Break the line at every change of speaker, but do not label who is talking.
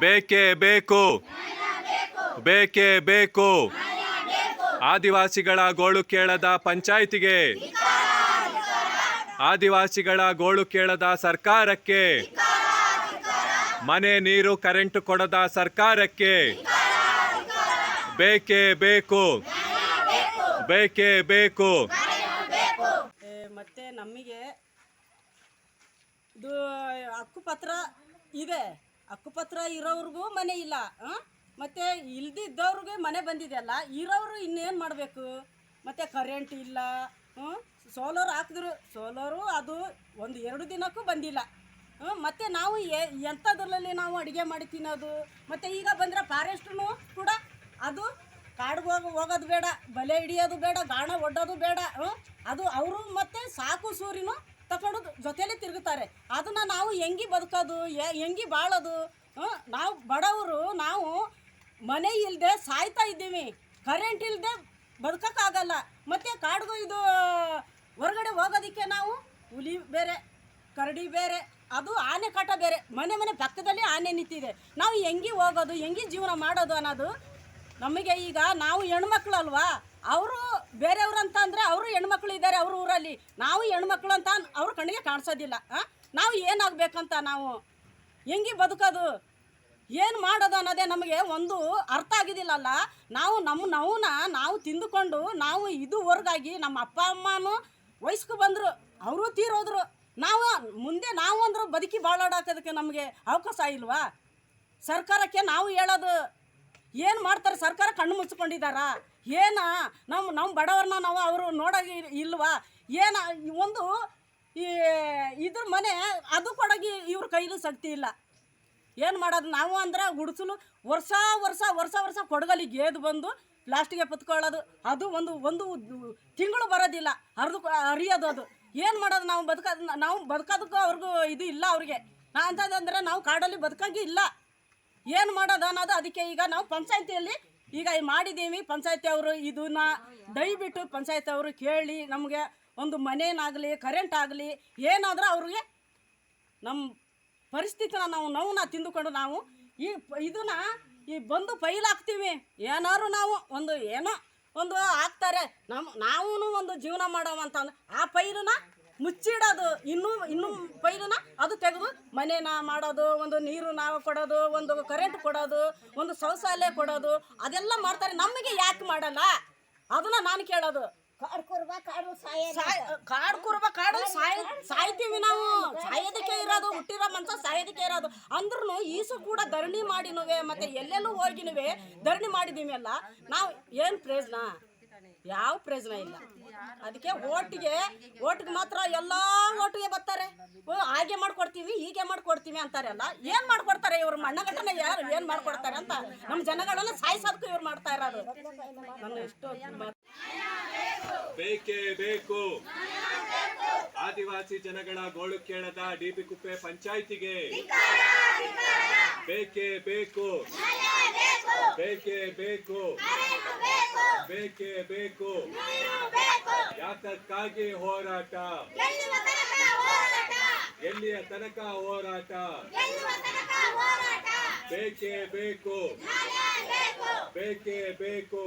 ಬೇಕೇ ಬೇಕು. ಬೇಕೇ ಬೇಕು. ಆದಿವಾಸಿಗಳ ಗೋಳು ಕೇಳದ ಪಂಚಾಯಿತಿಗೆ. ಆದಿವಾಸಿಗಳ ಗೋಳು ಕೇಳದ ಸರ್ಕಾರಕ್ಕೆ. ಮನೆ ನೀರು ಕರೆಂಟ್ ಕೊಡದ ಸರ್ಕಾರಕ್ಕೆ. ಬೇಕೇ ಬೇಕು. ಬೇಕೇ ಬೇಕು.
ಮತ್ತು ನಮಗೆ ಇದು, ಹಕ್ಕುಪತ್ರ ಇದೆ. ಹಕ್ಕುಪತ್ರ ಇರೋವ್ರಿಗೂ ಮನೆ ಇಲ್ಲ ಮತ್ತು ಇಲ್ದಿದ್ದವ್ರಿಗೆ ಮನೆ ಬಂದಿದೆಯಲ್ಲ ಇರೋರು ಇನ್ನೇನು ಮಾಡಬೇಕು? ಮತ್ತೆ ಕರೆಂಟ್ ಇಲ್ಲ ಸೋಲಾರ್ ಹಾಕಿದ್ರು ಸೋಲಾರು ಅದು ಒಂದು ಎರಡು ದಿನಕ್ಕೂ ಬಂದಿಲ್ಲ ಮತ್ತೆ ನಾವು ಎಂಥದ್ರಲ್ಲಿ ನಾವು ಅಡುಗೆ ಮಾಡಿ ತಿನ್ನೋದು, ಮತ್ತೆ ಈಗ ಬಂದರೆ ಫಾರೆಸ್ಟ್ನು ಕೂಡ ಅದು ಕಾಡಿಗೆ ಹೋಗಿ, ಹೋಗೋದು ಬೇಡ, ಬಲೆ ಹಿಡಿಯೋದು ಬೇಡ, ಗಾಣ ಒಡ್ಡೋದು ಬೇಡ? ಅದು ಅವರು ಮತ್ತೆ ಸಾಕು ಸೂರಿನೂ ತಗೊಂಡು ಜೊತೆಯಲ್ಲಿ ತಿರುಗುತ್ತಾರೆ. ಅದನ್ನ ನಾವು ಹೆಂಗಿ ಬದುಕೋದು ಹೆಂಗಿ ಬಾಳೋದು ನಾವು ಬಡವರು, ನಾವು ಮನೆ ಇಲ್ಲದೆ ಸಾಯ್ತಾ ಇದ್ದೀವಿ. ಕರೆಂಟ್ ಇಲ್ಲದೆ ಬದುಕೋಕ್ಕಾಗಲ್ಲ. ಮತ್ತು ಕಾಡಿಗೂ ಇದು, ಹೊರಗಡೆ ಹೋಗೋದಕ್ಕೆ ನಾವು ಹುಲಿ ಬೇರೆ, ಕರಡಿ ಬೇರೆ, ಅದು ಆನೆ ಕಾಟ ಬೇರೆ. ಮನೆ ಮನೆ ಪಕ್ಕದಲ್ಲಿ ಆನೆ ನಿಂತಿದೆ. ನಾವು ಹೆಂಗೆ ಹೋಗೋದು, ಹೆಂಗೆ ಜೀವನ ಮಾಡೋದು ಅನ್ನೋದು ನಮಗೆ ಈಗ ನಾವು ಹೆಣ್ಮಕ್ಳು ಅಲ್ವಾ? ಅವರು ಬೇರೆಯವ್ರು ಅಂತ ಅಂದರೆ ಅವರು ಹೆಣ್ಮಕ್ಳು ಇದ್ದಾರೆ ಅವ್ರ ಊರಲ್ಲಿ. ನಾವು ಹೆಣ್ಮಕ್ಳು ಅಂತ ಅವ್ರ ಕಣ್ಣಿಗೆ ಕಾಣಿಸೋದಿಲ್ಲ? ನಾವು ಏನಾಗಬೇಕಂತ ನಾವು? ಹೆಂಗೆ ಬದುಕೋದು? ಏನು ಮಾಡೋದು ಅನ್ನೋದೇ ನಮಗೆ ಒಂದು ಅರ್ಥ ಆಗಿದ್ದಿಲ್ಲಲ್ಲ ನಾವು ನಮ್ಮ ನೋವನ್ನ ನಾವು ತಿಂದುಕೊಂಡು ನಾವು ಇದುವರೆಗಾಗಿ ನಮ್ಮ ಅಪ್ಪ ಅಮ್ಮನೂ ವಯಸ್ಕು ಬಂದರು, ಅವರು ತೀರೋದ್ರು. ನಾವು ಮುಂದೆ ನಾವು ಅಂದ್ರೆ ಬದುಕಿ ಬಾಳಾಡೋಕೋದಕ್ಕೆ ನಮಗೆ ಅವಕಾಶ ಇಲ್ವಾ? ಸರ್ಕಾರಕ್ಕೆ ನಾವು ಹೇಳೋದು, ಏನು ಮಾಡ್ತಾರೆ? ಸರ್ಕಾರ ಕಣ್ಣು ಮುಚ್ಕೊಂಡಿದ್ದಾರಾ? ಏನ? ನಮ್ಮ ನಮ್ಮ ಬಡವ್ರನ್ನ ನಾವು ಅವರು ನೋಡೋಗಿ ಇಲ್ವಾ? ಏನ, ಒಂದು ಈ, ಇದ್ರ ಮನೆ ಅದು ಕೊಡೋಗಿ ಇವ್ರ ಕೈಲೂ ಶಕ್ತಿ ಇಲ್ಲ. ಏನು ಮಾಡೋದು? ನಾವು ಅಂದ್ರೆ ಗುಡಿಸಲು ವರ್ಷ ವರ್ಷ ವರ್ಷ ವರ್ಷ ಕೊಡಗಲ್ಲಿ ಗೇದು ಬಂದು ಪ್ಲಾಸ್ಟಿಗೆ ಪತ್ಕೊಳ್ಳೋದು. ಅದು ಒಂದು ಒಂದು ತಿಂಗಳು ಬರೋದಿಲ್ಲ. ಹರಿದು, ಹರಿಯೋದು ಅದು. ಏನು ಮಾಡೋದು? ನಾವು ಬದುಕ, ನಾವು ಬದುಕೋದಕ್ಕೂ ಅವ್ರಿಗೂ ಇದು ಇಲ್ಲ ಅವ್ರಿಗೆ. ಅಂತಂದ್ರೆ ನಾವು ಕಾಡಲ್ಲಿ ಬದುಕಂಗೆ ಇಲ್ಲ. ಏನು ಮಾಡೋದು ಅನ್ನೋದು ಅದಕ್ಕೆ ಈಗ ನಾವು ಪಂಚಾಯತಿಯಲ್ಲಿ ಈಗ ಮಾಡಿದ್ದೀವಿ ಪಂಚಾಯತಿ ಅವರು, ಇದನ್ನ ದಯವಿಟ್ಟು ಪಂಚಾಯತಿ ಅವರು ಕೇಳಿ ನಮಗೆ ಒಂದು ಮನೇನಾಗಲಿ ಕರೆಂಟ್ ಆಗಲಿ, ಏನಾದರೂ ಅವ್ರಿಗೆ ನಮ್ಮ ಪರಿಸ್ಥಿತಿನ ನಾವು ನೋವನ್ನ ತಿಂದುಕೊಂಡು ನಾವು ಈ ಇದನ್ನ ಈ ಬಂದು ಫೈಲ್ ಹಾಕ್ತೀವಿ. ಏನಾದ್ರು ನಾವು ಒಂದು ಏನೋ ಒಂದು ಹಾಕ್ತಾರೆ. ನಮ್ಮ ನಾವು ಒಂದು ಜೀವನ ಮಾಡೋವಂತಂದು ಆ ಪೈಲನ್ನ ಮುಚ್ಚಿಡೋದು. ಇನ್ನೂ ಇನ್ನೂ ಫೈಲನ್ನ ಅದು ಮನೆ ಮನೇನ ಮಾಡೋದು ಒಂದು ನೀರು ನಾವು ಕೊಡೋದು ಒಂದು ಕರೆಂಟ್ ಕೊಡೋದು ಒಂದು ಶೌಚಾಲಯ ಕೊಡೋದು ಅದೆಲ್ಲ ಮಾಡ್ತಾರೆ. ನಮಗೆ ಯಾಕೆ ಮಾಡಲ್ಲ? ಅದನ್ನ ನಾನು ಕೇಳೋದು.
ಕಾಡು ಕುರ್ಬ ಕಾಡು ಸಾಯ
ಕಾಡು ಕುರುಬ ಕಾಡು ಸಾಯ್ ಸಾಯ್ತೀವಿ ನಾವು. ಸಾಯೋದಕ್ಕೆ ಇರೋದು ಹುಟ್ಟಿರೋ ಮನ್ಸ ಸಾಯೋದಕ್ಕೆ ಇರೋದು. ಅಂದ್ರೂ ಈಸು ಕೂಡ ಧರಣಿ ಮಾಡಿನುವೆ ಮತ್ತೆ ಎಲ್ಲೆಲ್ಲೂ ಹೋಗಿನುವೆ ಧರಣಿ ಮಾಡಿದೀವಿ ಅಲ್ಲ. ನಾವು ಏನು ಪ್ರಯೋಜನ? ಯಾವ ಪ್ರಯೋಜನ ಇಲ್ಲ. ಅದಕ್ಕೆ ಓಟಿಗೆ ಓಟ್ಗೆ ಮಾತ್ರ ಎಲ್ಲ ಓಟಿಗೆ ಬರ್ತಾರೆ. ಹಾಗೆ ಮಾಡ್ಕೊಡ್ತೀವಿ, ಹೀಗೆ ಮಾಡ್ಕೊಡ್ತೀವಿ ಅಂತಾರಲ್ಲ, ಏನು ಮಾಡ್ಕೊಡ್ತಾರೆ ಇವ್ರ? ಮಣ್ಣಗಟ್ಟನ ಯಾರು ಏನು ಮಾಡ್ಕೊಡ್ತಾರೆ ಅಂತ ನಮ್ಮ ಜನಗಳನ್ನ ಸಾಯಿಸೋದಕ್ಕೂ ಇವ್ರು ಮಾಡ್ತಾ ಇರೋದು. ನನ್ನ ಇಷ್ಟು
ಬೇಕೇ ಬೇಕು. ಆದಿವಾಸಿ ಜನಗಳ ಗೋಳು ಕೇಳದ ಡಿಬಿ ಕುಪ್ಪೆ ಪಂಚಾಯಿತಿಗೆ. ಬೇಕೇ ಬೇಕು. ಬೇಕೇ ಬೇಕು. ಬೇಕೇ ಬೇಕು. ಯಾತಕ್ಕಾಗಿ ಹೋರಾಟ? ಎಲ್ಲಿಯ ತನಕ ಹೋರಾಟ. ಬೇಕೇ ಬೇಕು. ಬೇಕೇ ಬೇಕು.